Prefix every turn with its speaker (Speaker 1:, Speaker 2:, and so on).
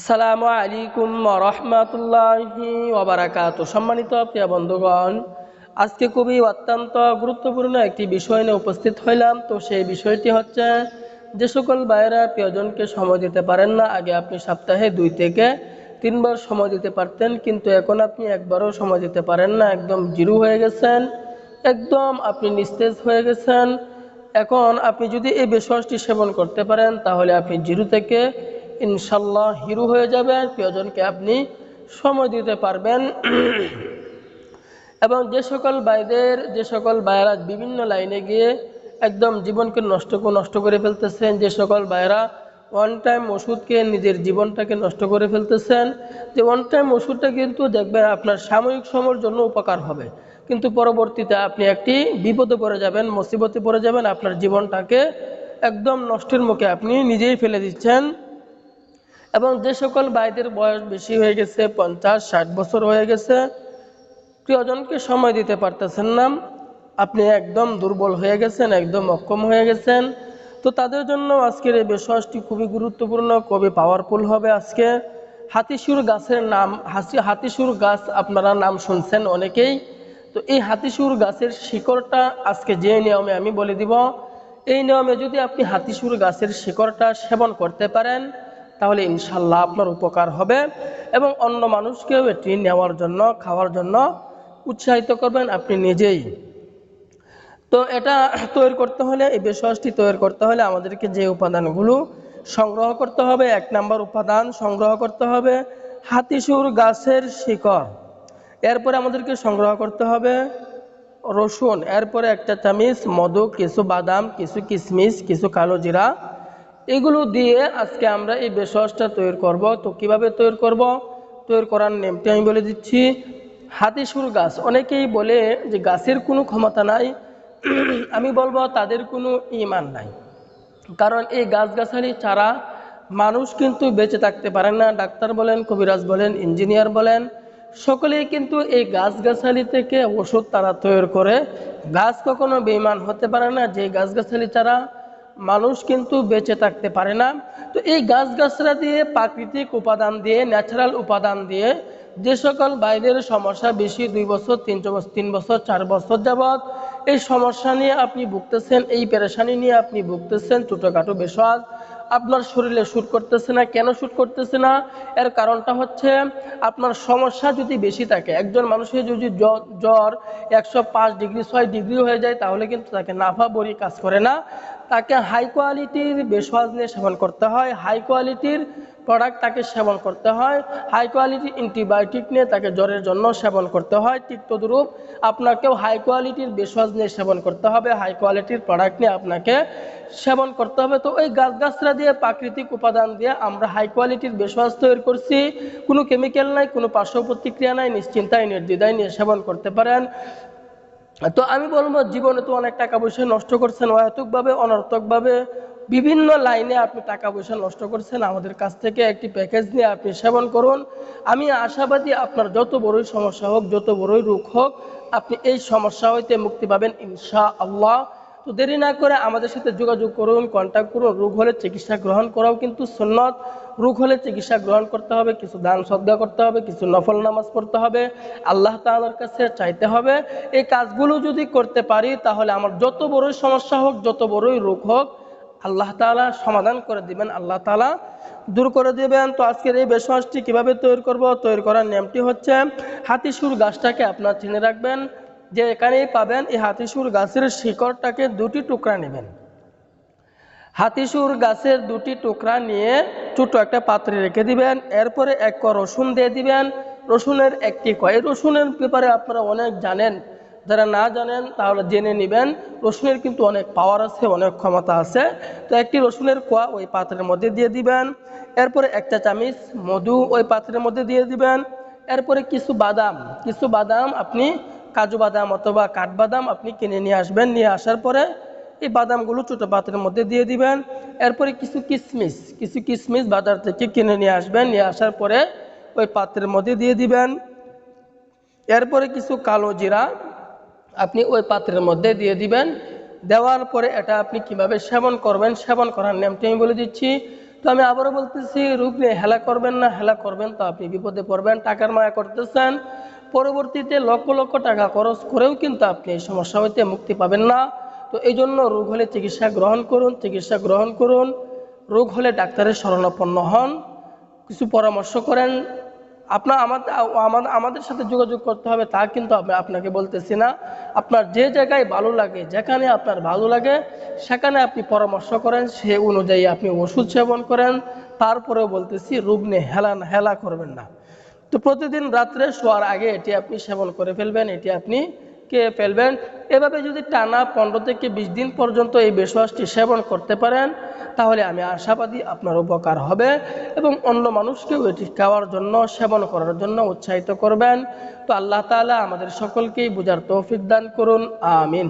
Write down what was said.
Speaker 1: আসসালামু আলাইকুম রহমতুল্লাহি ওবরাকাত সম্মানিত প্রিয় বন্ধুগণ, আজকে খুবই অত্যন্ত গুরুত্বপূর্ণ একটি বিষয় নিয়ে উপস্থিত হইলাম। তো সেই বিষয়টি হচ্ছে, যে সকল ভাইয়েরা প্রিয়জনকে সময় দিতে পারেন না, আগে আপনি সপ্তাহে দুই থেকে তিনবার সময় দিতে পারতেন, কিন্তু এখন আপনি একবারও সময় দিতে পারেন না, একদম জিরো হয়ে গেছেন, একদম আপনি নিস্তেজ হয়ে গেছেন। এখন আপনি যদি এই বেশটি সেবন করতে পারেন, তাহলে আপনি জিরো থেকে ইনশাল্লাহ হিরু হয়ে যাবে প্রিয়জনকে আপনি সময় দিতে পারবেন। এবং যে সকল ভাইদের, যে সকল ভাইয়েরা বিভিন্ন লাইনে গিয়ে একদম জীবনকে নষ্ট নষ্ট করে ফেলতেছেন, যে সকল ভাইয়েরা ওয়ান টাইম ওষুধকে নিজের জীবনটাকে নষ্ট করে ফেলতেছেন, যে ওয়ান টাইম ওষুধটা কিন্তু দেখবেন আপনার সাময়িক সময়ের জন্য উপকার হবে। কিন্তু পরবর্তীতে আপনি একটি বিপদে পড়ে যাবেন, মুসিবতে পড়ে যাবেন, আপনার জীবনটাকে একদম নষ্টের মুখে আপনি নিজেই ফেলে দিচ্ছেন। এবং যে সকল ভাইদের বয়স বেশি হয়ে গেছে, পঞ্চাশ, ষাট বছর হয়ে গেছে, প্রিয়জনকে সময় দিতে পারতেছেন না। আপনি একদম দুর্বল হয়ে গেছেন, একদম অক্ষম হয়ে গেছেন। তো তাদের জন্য আজকের এই বিশ্বাসটি খুবই গুরুত্বপূর্ণ, খুবই পাওয়ারফুল হবে আজকে। হাতিসুর গাছের নাম, হাসি হাতিসুর গাছ আপনারা নাম শুনছেন অনেকেই। তো এই হাতিসুর গাছের শিকড়টা আজকে যে নিয়মে আমি বলে দিব, এই নিয়মে যদি আপনি হাতিসুর গাছের শিকড়টা সেবন করতে পারেন তাহলে ইনশাল্লাহ আপনার উপকার হবে এবং অন্য মানুষকেও এটি নেওয়ার জন্য, খাওয়ার জন্য উৎসাহিত করবেন আপনি নিজেই। তো এটা তৈরি করতে হলে, এই বিশ্বাসটি তৈরি করতে হলে আমাদেরকে যে উপাদানগুলো সংগ্রহ করতে হবে, এক নাম্বার উপাদান সংগ্রহ করতে হবে, হাতিসুর গাছের শিকড়। এরপরে আমাদেরকে সংগ্রহ করতে হবে রসুন। এরপরে একটা চামিচ, মধু, কিছু বাদাম, কিছু কিশমিশ কিছু কালো জিরা এগুলো দিয়ে আজকে আমরা এই বেসসটা তৈরি করব। তো কীভাবে তৈরি করব? তৈরি করার নেমটি আমি বলে দিচ্ছি হাতিসুর গাছ। অনেকেই বলে যে গাছের কোনো ক্ষমতা নাই, আমি বলব তাদের কোনো ইমান নাই। কারণ এই গাছগাছালি ছাড়া মানুষ কিন্তু বেঁচে থাকতে পারে না। ডাক্তার বলেন, কবিরাজ বলেন, ইঞ্জিনিয়ার বলেন, সকলেই কিন্তু এই গাছগাছালি থেকে ওষুধ তারা তৈরি করে। গাছ কখনো বেইমান হতে পারে না। যে গাছগাছালি ছাড়া মানুষ কিন্তু বেঁচে থাকতে পারে না। তো এই গাছগাছরা দিয়ে, প্রাকৃতিক উপাদান দিয়ে ন্যাচারাল উপাদান দিয়ে যে সকল বাইরের সমস্যা বেশি দুই বছর, তিন বছর তিন বছর, চার বছর যাবৎ, এই সমস্যা নিয়ে আপনি ভুগতেছেন, এই পেরেশানি নিয়ে আপনি ভুগতেছেন, ছোটোখাটো বেশাজ আপনার শরীরে শ্যুট করতেছে না, কেন শ্যুট করতেছে না? এর কারণটা হচ্ছে আপনার সমস্যা যদি বেশি থাকে, একজন মানুষের যদি জ্বর একশো পাঁচ ডিগ্রি, ছয় ডিগ্রি হয়ে যায়, তাহলে কিন্তু তাকে নাফা বড়ি কাজ করে না। তাকে হাই কোয়ালিটির বেশওয়াজ নিয়ে সেবন করতে হয়। হাই কোয়ালিটির প্রোডাক্ট তাকে সেবন করতে হয়। হাই কোয়ালিটির অ্যান্টিবায়োটিক নিয়ে তাকে জ্বরের জন্য সেবন করতে হয়। ঠিক তদরূপ আপনাকেও হাই কোয়ালিটির বেশওয়াজ নিয়ে সেবন করতে হবে। হাই কোয়ালিটির প্রোডাক্ট নিয়ে আপনাকে সেবন করতে হবে। তো ওই গাছ গাছরা দিয়ে, প্রাকৃতিক উপাদান দিয়ে আমরা হাই কোয়ালিটির বেশওয়াজ তৈরি করছি। কোনো কেমিক্যাল নাই, কোনো পার্শ্ব প্রতিক্রিয়া নাই, নিশ্চিন্তায়, নির্দ্বিধায় নিয়ে সেবন করতে পারেন। তো আমি বলব, জীবনে তো অনেক টাকা পয়সা নষ্ট করছেন, অহেতুকভাবে, অনর্থকভাবে। বিভিন্ন লাইনে আপনি টাকা পয়সা নষ্ট করছেন। আমাদের কাছ থেকে একটি প্যাকেজ নিয়ে আপনি সেবন করুন। আমি আশাবাদী আপনার যত বড়ই সমস্যা হোক, যত বড়ই রোগ হোক, আপনি এই সমস্যা হইতে মুক্তি পাবেন ইনশা আল্লাহ তো দেরি না করে আমাদের সাথে যোগাযোগ করুন কন্ট্যাক্ট করুন। রোগ হলে চিকিৎসা গ্রহণ করাও কিন্তু সুন্নত। রোগ হলে চিকিৎসা গ্রহণ করতে হবে, কিছু দান শ্রদ্ধা করতে হবে, কিছু নফল নামাজ পড়তে হবে। আল্লাহ তালার কাছে চাইতে হবে, এই কাজগুলো যদি করতে পারি, তাহলে আমার যত বড়ই সমস্যা হোক, যত বড়ই রোগ হোক, আল্লাহ তালা সমাধান করে দিবেন, আল্লাহ তালা দূর করে দিবেন। তো আজকের এই বেশমাসটি কীভাবে তৈরি করব? তৈরি করার নিয়মটি হচ্ছে, হাতিসুর গাছটাকে আপনার চিনে রাখবেন যে এখানেই পাবেন এই হাতিসুর গাছের শিকড়টাকে দুটি টুকরা নেবেন। হাতিসুর গাছের দুটি টুকরা নিয়ে ছোট একটা পাত্রে রেখে দিবেন, এরপরে এক ক রসুন দিয়ে দিবেন। রসুনের একটি কয় রসুনের ব্যাপারে আপনারা অনেক জানেন, যারা না জানেন তাহলে জেনে নেবেন। রসুনের কিন্তু অনেক পাওয়ার আছে, অনেক ক্ষমতা আছে। তো একটি রসুনের কোয়া ওই পাত্রের মধ্যে দিয়ে দিবেন। এরপরে একটা চামিচ মধু ওই পাত্রের মধ্যে দিয়ে দিবেন। এরপরে কিছু বাদাম কিছু বাদাম আপনি কাজু বাদাম অথবা কাঠবাদাম আপনি কিনে নিয়ে আসবেন, নিয়ে আসার পরে এই বাদামগুলো ছোটো পাত্রের মধ্যে দিয়ে দিবেন। এরপরে কিছু কিশমিশ কিছু কিশমিশ বাজার থেকে কিনে নিয়ে আসবেন, নিয়ে আসার পরে ওই পাত্রের মধ্যে দিয়ে দিবেন। এরপরে কিছু কালো জিরা আপনি ওই পাত্রের মধ্যে দিয়ে দিবেন। দেওয়ার পরে এটা আপনি কীভাবে সেবন করবেন, সেবন করার নিয়মটি আমি বলে দিচ্ছি। তো আমি আবারও বলতেছি, রোগ নিয়ে হেলা করবেন না, হেলা করবেন তো আপনি বিপদে পড়বেন, টাকার মায়া করতেছেন। পরবর্তীতে লক্ষ লক্ষ টাকা খরচ করেও কিন্তু আপনি এই সমস্যা হইতে মুক্তি পাবেন না। তো এই জন্য রোগ হলে চিকিৎসা গ্রহণ করুন, চিকিৎসা গ্রহণ করুন। রোগ হলে ডাক্তারের শরণাপন্ন হন। কিছু পরামর্শ করেন। আপনার আমাদের আমাদের সাথে যোগাযোগ করতে হবে, তা কিন্তু আমি আপনাকে বলতেছি না। আপনার যে জায়গায় ভালো লাগে, যেখানে আপনার ভালো লাগে, সেখানে আপনি পরামর্শ করেন, সে অনুযায়ী আপনি ওষুধ সেবন করেন। তারপরেও বলতেছি, রোগ নিয়ে হেলা হেলা করবেন না। তো প্রতিদিন রাত্রে শোয়ার আগে এটি আপনি সেবন করে ফেলবেন, এটি আপনি কে ফেলবেন। এভাবে যদি টানা পনেরো থেকে বিশ দিন পর্যন্ত এই বেশওয়াশটি সেবন করতে পারেন, তাহলে আমি আশাবাদী আপনার উপকার হবে এবং অন্য মানুষকেও এটি খাওয়ার জন্য সেবন করার জন্য উৎসাহিত করবেন। তো আল্লাহ তাআলা আমাদের সকলকেই বোঝার তৌফিক দান করুন, আমিন।